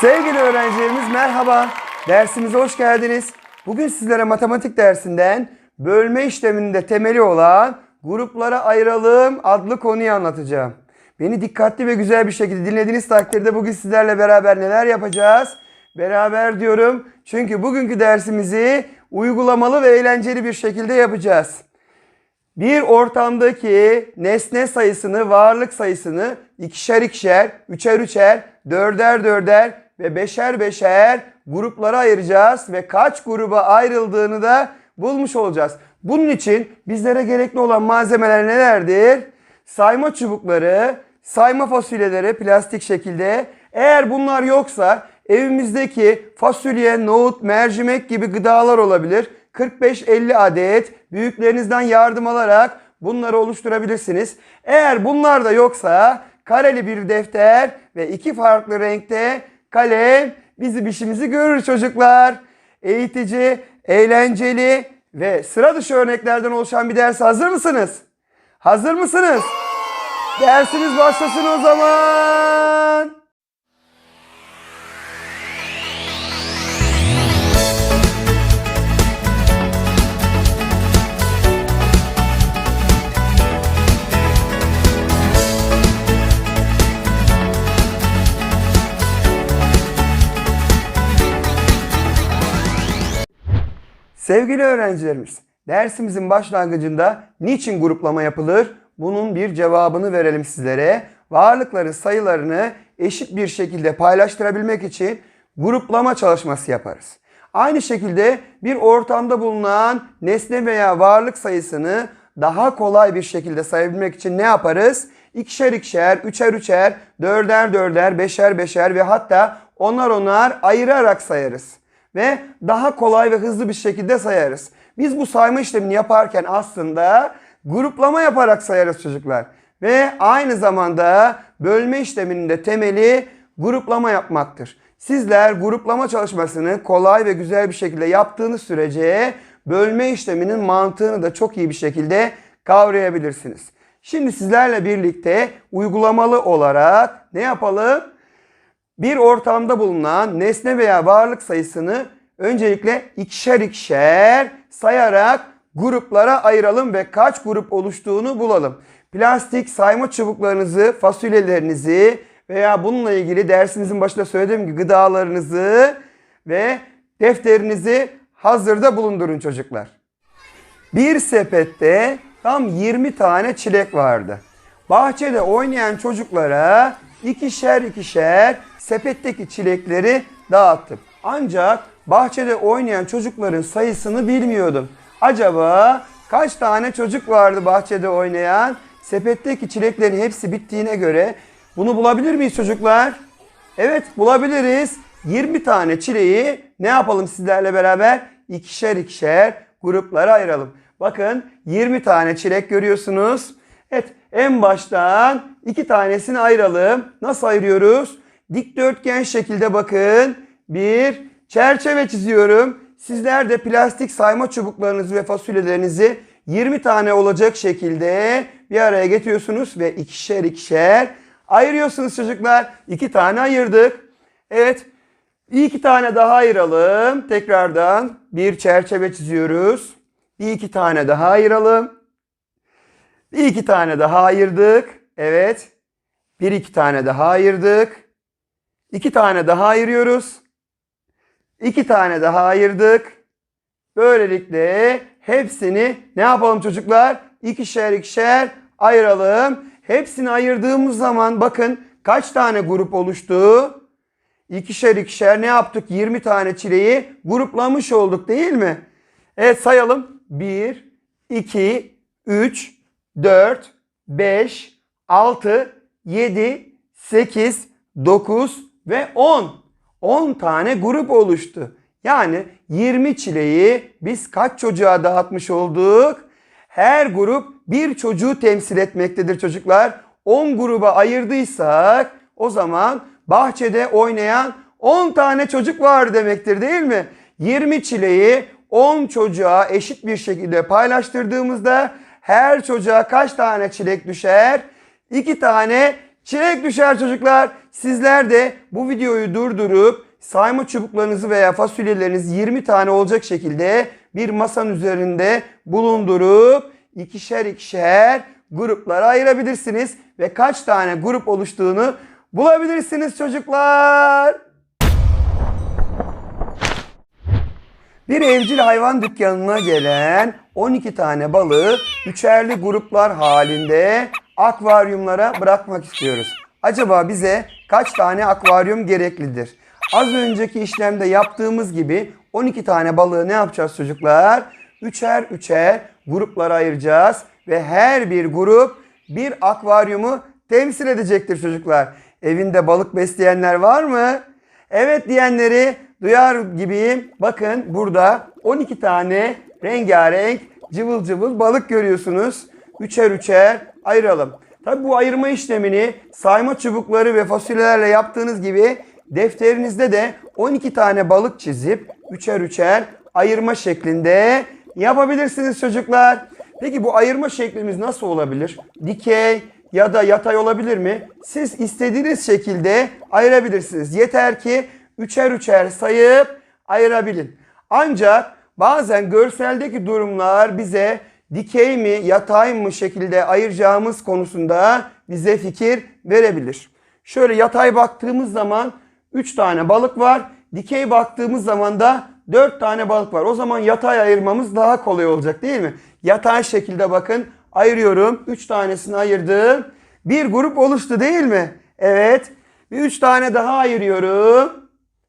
Sevgili öğrencilerimiz merhaba. Dersimize hoş geldiniz. Bugün sizlere matematik dersinden bölme işleminin de temeli olan gruplara ayıralım adlı konuyu anlatacağım. Beni dikkatli ve güzel bir şekilde dinlediğiniz takdirde bugün sizlerle beraber neler yapacağız? Beraber diyorum çünkü bugünkü dersimizi uygulamalı ve eğlenceli bir şekilde yapacağız. Bir ortamdaki nesne sayısını, varlık sayısını ikişer ikişer, üçer üçer, dörder dörder ve beşer beşer gruplara ayıracağız ve kaç gruba ayrıldığını da bulmuş olacağız. Bunun için bizlere gerekli olan malzemeler nelerdir? Sayma çubukları, sayma fasulyeleri plastik şekilde. Eğer bunlar yoksa evimizdeki fasulye, nohut, mercimek gibi gıdalar olabilir. 45-50 adet büyüklerinizden yardım alarak bunları oluşturabilirsiniz. Eğer bunlar da yoksa kareli bir defter ve iki farklı renkte kalem bizim işimizi görür çocuklar. Eğitici, eğlenceli ve sıra dışı örneklerden oluşan bir ders hazır mısınız? Hazır mısınız? Dersimiz başlasın o zaman. Sevgili öğrencilerimiz, dersimizin başlangıcında niçin gruplama yapılır? Bunun bir cevabını verelim sizlere. Varlıkların sayılarını eşit bir şekilde paylaştırabilmek için gruplama çalışması yaparız. Aynı şekilde bir ortamda bulunan nesne veya varlık sayısını daha kolay bir şekilde sayabilmek için ne yaparız? İkişer ikişer, üçer üçer, dörder dörder, beşer beşer ve hatta onar onar ayırarak sayarız ve daha kolay ve hızlı bir şekilde sayarız. Biz bu sayma işlemini yaparken aslında gruplama yaparak sayarız çocuklar. Ve aynı zamanda bölme işleminin de temeli gruplama yapmaktır. Sizler gruplama çalışmasını kolay ve güzel bir şekilde yaptığınız sürece bölme işleminin mantığını da çok iyi bir şekilde kavrayabilirsiniz. Şimdi sizlerle birlikte uygulamalı olarak ne yapalım? Bir ortamda bulunan nesne veya varlık sayısını öncelikle ikişer ikişer sayarak gruplara ayıralım ve kaç grup oluştuğunu bulalım. Plastik sayma çubuklarınızı, fasulyelerinizi veya bununla ilgili dersinizin başında söylediğim gibi gıdalarınızı ve defterinizi hazırda bulundurun çocuklar. Bir sepette tam 20 tane çilek vardı. Bahçede oynayan çocuklara ikişer ikişer sepetteki çilekleri dağıttım. Ancak bahçede oynayan çocukların sayısını bilmiyordum. Acaba kaç tane çocuk vardı bahçede oynayan? Sepetteki çileklerin hepsi bittiğine göre bunu bulabilir miyiz çocuklar? Evet bulabiliriz. 20 tane çileği ne yapalım sizlerle beraber? İkişer ikişer gruplara ayıralım. Bakın 20 tane çilek görüyorsunuz. Evet en baştan iki tanesini ayıralım. Nasıl ayırıyoruz? Dikdörtgen şekilde bakın. Bir çerçeve çiziyorum. Sizler de plastik sayma çubuklarınızı ve fasulyelerinizi 20 tane olacak şekilde bir araya getiriyorsunuz ve ikişer ikişer ayırıyorsunuz çocuklar. İki tane ayırdık. Evet. Bir iki tane daha ayıralım. Tekrardan bir çerçeve çiziyoruz. Bir iki tane daha ayıralım. Bir iki tane daha ayırdık. Evet. Bir iki tane daha ayırdık. İki tane daha ayırıyoruz. İki tane daha ayırdık. Böylelikle hepsini ne yapalım çocuklar? İkişer ikişer ayıralım. Hepsini ayırdığımız zaman bakın kaç tane grup oluştu? İkişer ikişer ne yaptık? 20 tane çileği gruplamış olduk değil mi? Evet sayalım. 1, 2, 3, 4, 5, 6, 7, 8, 9 ve 10. 10 tane grup oluştu. Yani 20 çileği biz kaç çocuğa dağıtmış olduk? Her grup bir çocuğu temsil etmektedir çocuklar. 10 gruba ayırdıysak o zaman bahçede oynayan 10 tane çocuk var demektir değil mi? 20 çileği 10 çocuğa eşit bir şekilde paylaştırdığımızda her çocuğa kaç tane çilek düşer? 2 tane çilek düşer çocuklar. Sizler de bu videoyu durdurup sayma çubuklarınızı veya fasulyelerinizi 20 tane olacak şekilde bir masanın üzerinde bulundurup ikişer ikişer gruplara ayırabilirsiniz ve kaç tane grup oluştuğunu bulabilirsiniz çocuklar. Bir evcil hayvan dükkanına gelen 12 tane balığı üçerli gruplar halinde akvaryumlara bırakmak istiyoruz. Acaba bize kaç tane akvaryum gereklidir? Az önceki işlemde yaptığımız gibi 12 tane balığı ne yapacağız çocuklar? Üçer üçer gruplara ayıracağız ve her bir grup bir akvaryumu temsil edecektir çocuklar. Evinde balık besleyenler var mı? Evet diyenleri duyar gibiyim. Bakın burada 12 tane rengarenk cıvıl cıvıl balık görüyorsunuz. Üçer üçer ayıralım. Tabi bu ayırma işlemini sayma çubukları ve fasulyelerle yaptığınız gibi defterinizde de 12 tane balık çizip üçer üçer ayırma şeklinde yapabilirsiniz çocuklar. Peki bu ayırma şeklimiz nasıl olabilir? Dikey ya da yatay olabilir mi? Siz istediğiniz şekilde ayırabilirsiniz. Yeter ki üçer üçer sayıp ayırabilin. Ancak bazen görseldeki durumlar bize dikey mi yatay mı şekilde ayıracağımız konusunda bize fikir verebilir. Şöyle yatay baktığımız zaman 3 tane balık var. Dikey baktığımız zaman da 4 tane balık var. O zaman yatay ayırmamız daha kolay olacak değil mi? Yatay şekilde bakın ayırıyorum. 3 tanesini ayırdım. Bir grup oluştu değil mi? Evet. Bir 3 tane daha ayırıyorum.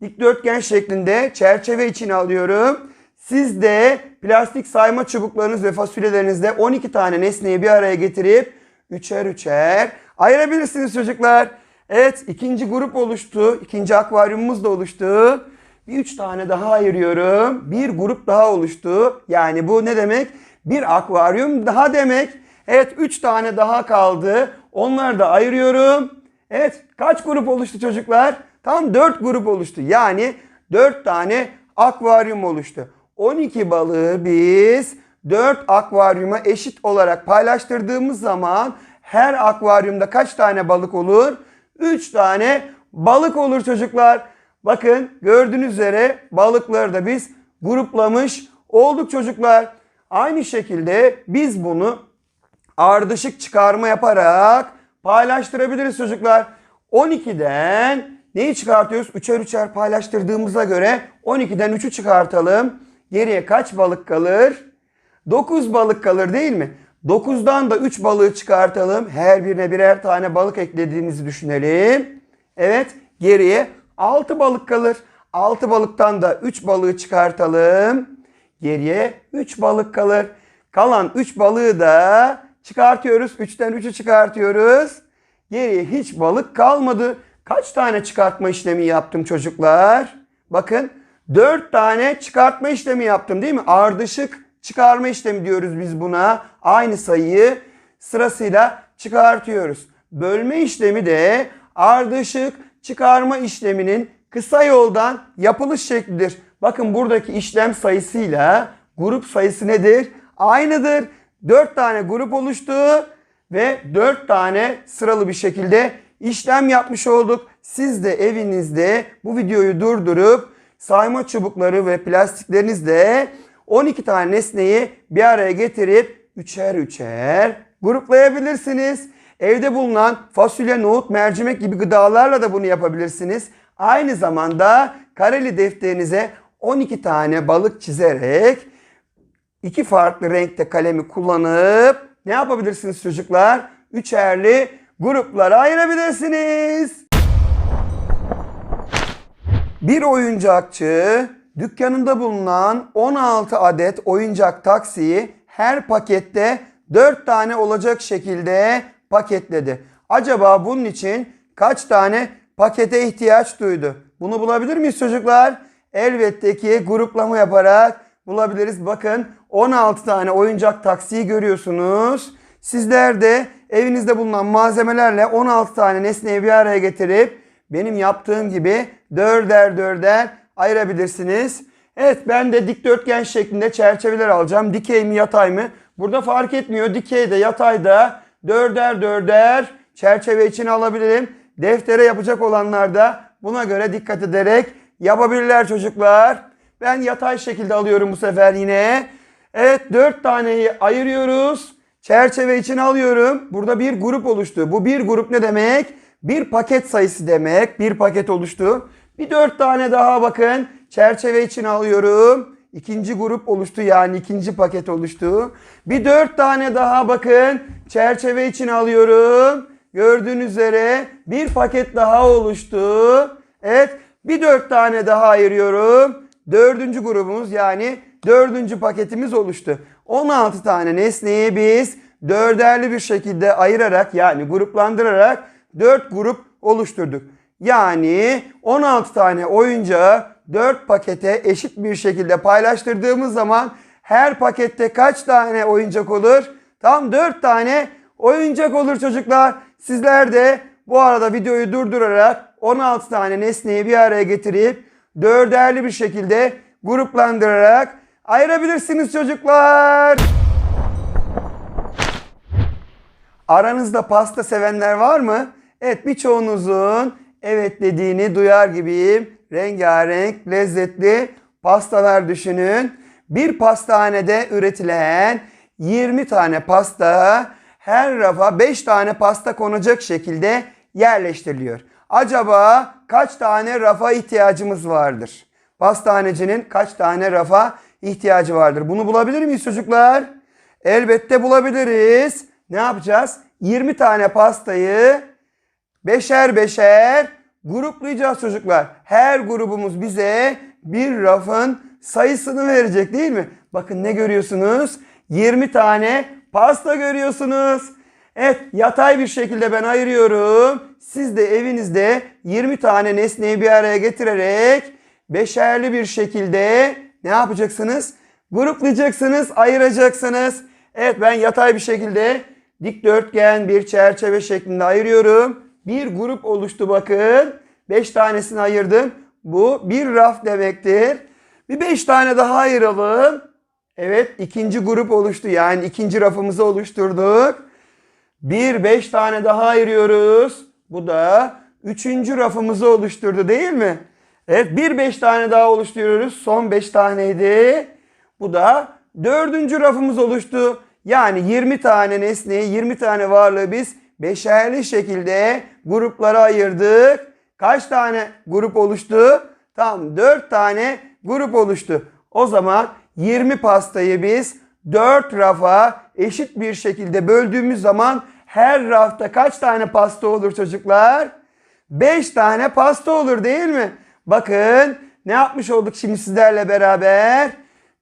Dikdörtgen şeklinde çerçeve içine alıyorum. Siz de plastik sayma çubuklarınız ve fasulyelerinizde 12 tane nesneyi bir araya getirip üçer üçer ayırabilirsiniz çocuklar. Evet ikinci grup oluştu. İkinci akvaryumumuz da oluştu. Bir üç tane daha ayırıyorum. Bir grup daha oluştu. Yani bu ne demek? Bir akvaryum daha demek. Evet üç tane daha kaldı. Onları da ayırıyorum. Evet kaç grup oluştu çocuklar? Tam 4 grup oluştu. Yani 4 tane akvaryum oluştu. 12 balığı biz 4 akvaryuma eşit olarak paylaştırdığımız zaman her akvaryumda kaç tane balık olur? 3 tane balık olur çocuklar. Bakın gördüğünüz üzere balıkları da biz gruplamış olduk çocuklar. Aynı şekilde biz bunu ardışık çıkarma yaparak paylaştırabiliriz çocuklar. 12'den neyi çıkartıyoruz? Üçer üçer paylaştırdığımıza göre 12'den 3'ü çıkartalım. Geriye kaç balık kalır? 9 balık kalır değil mi? 9'dan da 3 balığı çıkartalım. Her birine birer tane balık eklediğimizi düşünelim. Evet geriye 6 balık kalır. 6 balıktan da 3 balığı çıkartalım. Geriye 3 balık kalır. Kalan 3 balığı da çıkartıyoruz. 3'ten 3'ü çıkartıyoruz. Geriye hiç balık kalmadı. Kaç tane çıkartma işlemi yaptım çocuklar? Bakın 4 tane çıkartma işlemi yaptım değil mi? Ardışık çıkarma işlemi diyoruz biz buna. Aynı sayıyı sırasıyla çıkartıyoruz. Bölme işlemi de ardışık çıkarma işleminin kısa yoldan yapılış şeklidir. Bakın buradaki işlem sayısıyla grup sayısı nedir? Aynıdır. 4 tane grup oluştu ve 4 tane sıralı bir şekilde işlem yapmış olduk. Siz de evinizde bu videoyu durdurup sayma çubukları ve plastiklerinizle 12 tane nesneyi bir araya getirip üçer üçer gruplayabilirsiniz. Evde bulunan fasulye, nohut, mercimek gibi gıdalarla da bunu yapabilirsiniz. Aynı zamanda kareli defterinize 12 tane balık çizerek iki farklı renkte kalemi kullanıp ne yapabilirsiniz çocuklar? Üçerli gruplara ayırabilirsiniz. Bir oyuncakçı dükkanında bulunan 16 adet oyuncak taksiyi her pakette 4 tane olacak şekilde paketledi. Acaba bunun için kaç tane pakete ihtiyaç duydu? Bunu bulabilir miyiz çocuklar? Elbette ki gruplama yaparak bulabiliriz. Bakın 16 tane oyuncak taksiyi görüyorsunuz. Sizler de evinizde bulunan malzemelerle 16 tane nesneyi bir araya getirip benim yaptığım gibi dörder dörder ayırabilirsiniz. Evet ben de dikdörtgen şeklinde çerçeveler alacağım. Dikey mi yatay mı? Burada fark etmiyor. Dikey de yatay da dörder dörder çerçeve içine alabilirim. Deftere yapacak olanlar da buna göre dikkat ederek yapabilirler çocuklar. Ben yatay şekilde alıyorum bu sefer yine. Evet dört taneyi ayırıyoruz. Çerçeve için alıyorum. Burada bir grup oluştu. Bu bir grup ne demek? Bir paket sayısı demek. Bir paket oluştu. Bir dört tane daha bakın. Çerçeve için alıyorum. İkinci grup oluştu yani ikinci paket oluştu. Bir dört tane daha bakın. Çerçeve için alıyorum. Gördüğünüz üzere bir paket daha oluştu. Evet bir dört tane daha ayırıyorum. Dördüncü grubumuz yani dördüncü paketimiz oluştu. 16 tane nesneyi biz dörderli bir şekilde ayırarak yani gruplandırarak 4 grup oluşturduk. Yani 16 tane oyuncağı 4 pakete eşit bir şekilde paylaştırdığımız zaman her pakette kaç tane oyuncak olur? Tam 4 tane oyuncak olur çocuklar. Sizler de bu arada videoyu durdurarak 16 tane nesneyi bir araya getirip dörderli bir şekilde gruplandırarak ayırabilirsiniz çocuklar. Aranızda pasta sevenler var mı? Evet birçoğunuzun evet dediğini duyar gibiyim. Rengarenk, lezzetli pastalar düşünün. Bir pastanede üretilen 20 tane pasta her rafa 5 tane pasta konacak şekilde yerleştiriliyor. Acaba kaç tane rafa ihtiyacımız vardır? Pastanecinin kaç tane rafa ihtiyacı vardır? Bunu bulabilir miyiz çocuklar? Elbette bulabiliriz. Ne yapacağız? 20 tane pastayı beşer beşer gruplayacağız çocuklar. Her grubumuz bize bir rafın sayısını verecek değil mi? Bakın ne görüyorsunuz? 20 tane pasta görüyorsunuz. Evet yatay bir şekilde ben ayırıyorum. Siz de evinizde 20 tane nesneyi bir araya getirerek beşerli bir şekilde ne yapacaksınız? Gruplayacaksınız, ayıracaksınız. Evet ben yatay bir şekilde dikdörtgen bir çerçeve şeklinde ayırıyorum. Bir grup oluştu bakın. 5 tanesini ayırdım. Bu bir raf demektir. Bir 5 tane daha ayıralım. Evet ikinci grup oluştu. Yani ikinci rafımızı oluşturduk. Bir beş tane daha ayırıyoruz. Bu da üçüncü rafımızı oluşturdu değil mi? Evet bir beş tane daha oluşturuyoruz. Son beş taneydi. Bu da dördüncü rafımız oluştu. Yani 20 tane nesneyi 20 tane varlığı biz beşerli şekilde gruplara ayırdık. Kaç tane grup oluştu? Tam 4 tane grup oluştu. O zaman 20 pastayı biz 4 rafa eşit bir şekilde böldüğümüz zaman her rafta kaç tane pasta olur çocuklar? 5 tane pasta olur değil mi? Bakın ne yapmış olduk şimdi sizlerle beraber?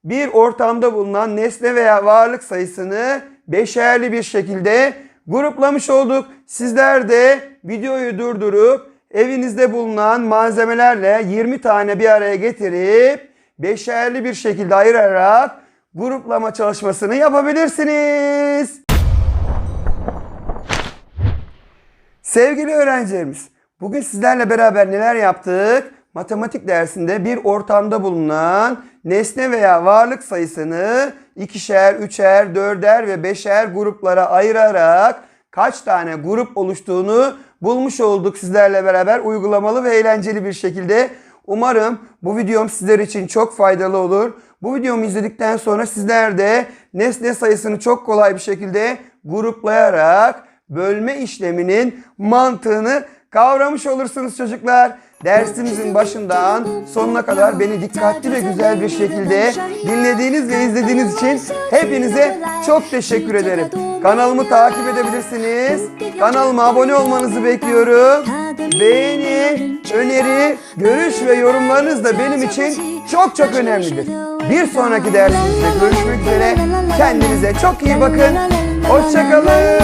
Bir ortamda bulunan nesne veya varlık sayısını beşerli bir şekilde gruplamış olduk. Sizler de videoyu durdurup evinizde bulunan malzemelerle 20 tane bir araya getirip beşerli bir şekilde ayırarak gruplama çalışmasını yapabilirsiniz. Sevgili öğrencilerimiz, bugün sizlerle beraber neler yaptık? Matematik dersinde bir ortamda bulunan nesne veya varlık sayısını ikişer, üçer, dörder ve beşer gruplara ayırarak kaç tane grup oluştuğunu bulmuş olduk sizlerle beraber uygulamalı ve eğlenceli bir şekilde. Umarım bu videom sizler için çok faydalı olur. Bu videomu izledikten sonra sizler de nesne sayısını çok kolay bir şekilde gruplayarak bölme işleminin mantığını kavramış olursunuz çocuklar. Dersimizin başından sonuna kadar beni dikkatli ve güzel bir şekilde dinlediğiniz ve izlediğiniz için hepinize çok teşekkür ederim. Kanalımı takip edebilirsiniz. Kanalıma abone olmanızı bekliyorum. Beğeni, öneri, görüş ve yorumlarınız da benim için çok çok önemlidir. Bir sonraki dersimizde görüşmek üzere. Kendinize çok iyi bakın. Hoşçakalın.